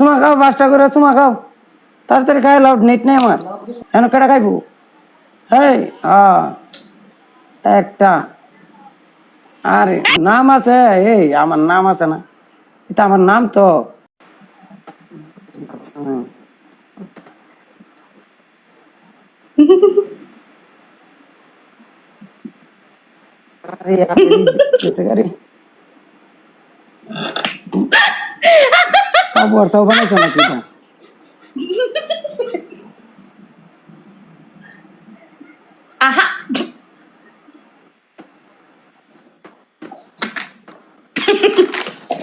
চুমা খাও, পাঁচটা করে চুমা খাও। তাড়াতাড়ি খাই, লাউ নেট নেই আমার। কেন কেটা খাইবো? হেই একটা। আরে, নাম আছে, এই, আমার নাম আছে না। এটা আমার নাম তো। হুম। अरे यार मेरी कैसे करी अब वर्षा बनाइछ न कि त আহা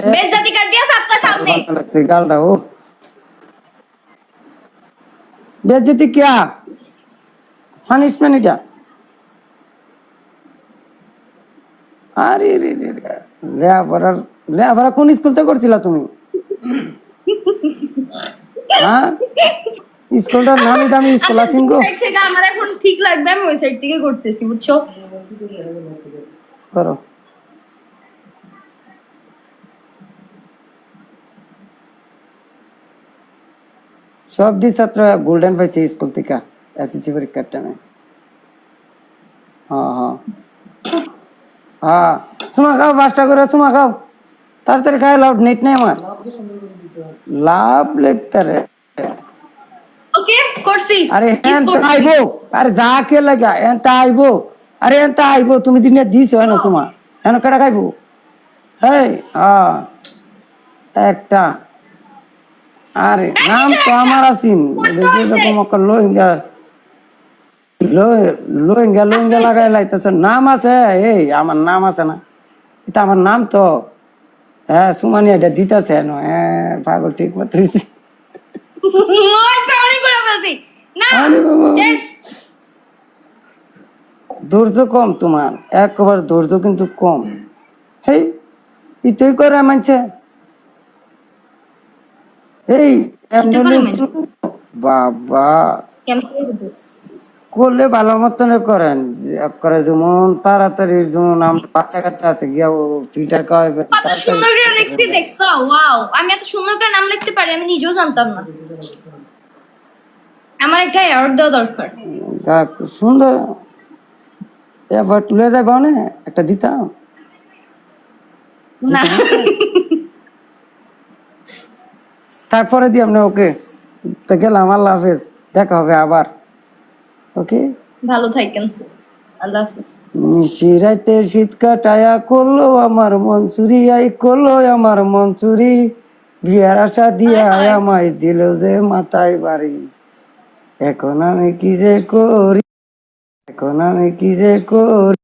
बेइज्जती कर दिया सबका सामने अलग से गाल रहा हो बेइज्जती क्या পানিশমেন্ট এটা আরে রে রে রে লেখাপড়ার লেখাপড়া কোন স্কুল থেকে করছিলা তুমি হ্যাঁ? স্কুলটার নামি দামি স্কুল আছেন গো থেকে আমার এখন ঠিক লাগবে আমি ওই সাইড থেকে করতেছি বুঝছ? করো। সবটি ছাত্র গোল্ডেন পাইছে স্কুল থেকে এসএসসি পরীক্ষার টাইমে হ্যাঁ হ্যাঁ। হ্যাঁ। চুমা খাও পাঁচটা করে চুমা খাও। তাড়াতাড়ি খাই লাভ নেট নেই আমার। লাভ লিখতে ওকে করছি। আরে Kiss আইবো আরে যা কে লাগা এনতে আইবো আরে এনতে আইবো তুমি দিনে দিছ হয় না তোমা হেন কেটা খাইবো? হেই হ্যাঁ একটা। আরে নাম তো আমার আছিন দেখি এরকম একটা লোহিঙ্গা লোহিঙ্গা লোহিঙ্গা লাগাই লাইতেছ। নাম আছে এই আমার নাম আছে না। এটা আমার নাম তো হ্যাঁ সুমানি এটা দিতেছে হ্যাঁ পাগল ঠিক মতো ধৈর্য কম তোমার। একবার ধৈর্য কিন্তু কম। হেই ইতই করে মানছে? এই অ্যাম্বুলেন্স বাবা? করলে ভালো মতন করেন। করে যেমন তাড়াতাড়ি যেমন আমার বাচ্চা কাচ্চা আছে গিয়া ও ফিল্টার খাওয়াবে কত সুন্দর করে লিখছি দেখছ? ওয়াও। আমি এত সুন্দর করে নাম লিখতে পারি আমি নিজেও জানতাম না। আমার একটা অ্যাওয়ার্ড দেওয়া দরকার। সুন্দর। এবার তুলে যাবে না একটা দিতাম। না। তারপরে দিয়ে আপনি ওকে। তো গেলাম আল্লাহ হাফেজ। দেখা হবে আবার। ওকে ভালো থাকেন। আল্লাহ হাফিজ। নিশিরাইতে শীত কাটায়া করল আমার মনসুরি আই করল আমার মনসুরি বিয়ার আশা দিয়া আমায় দিল যে মাথায় বাড়ি। এখন আমি কি যে করি? এখন আমি কি যে করি?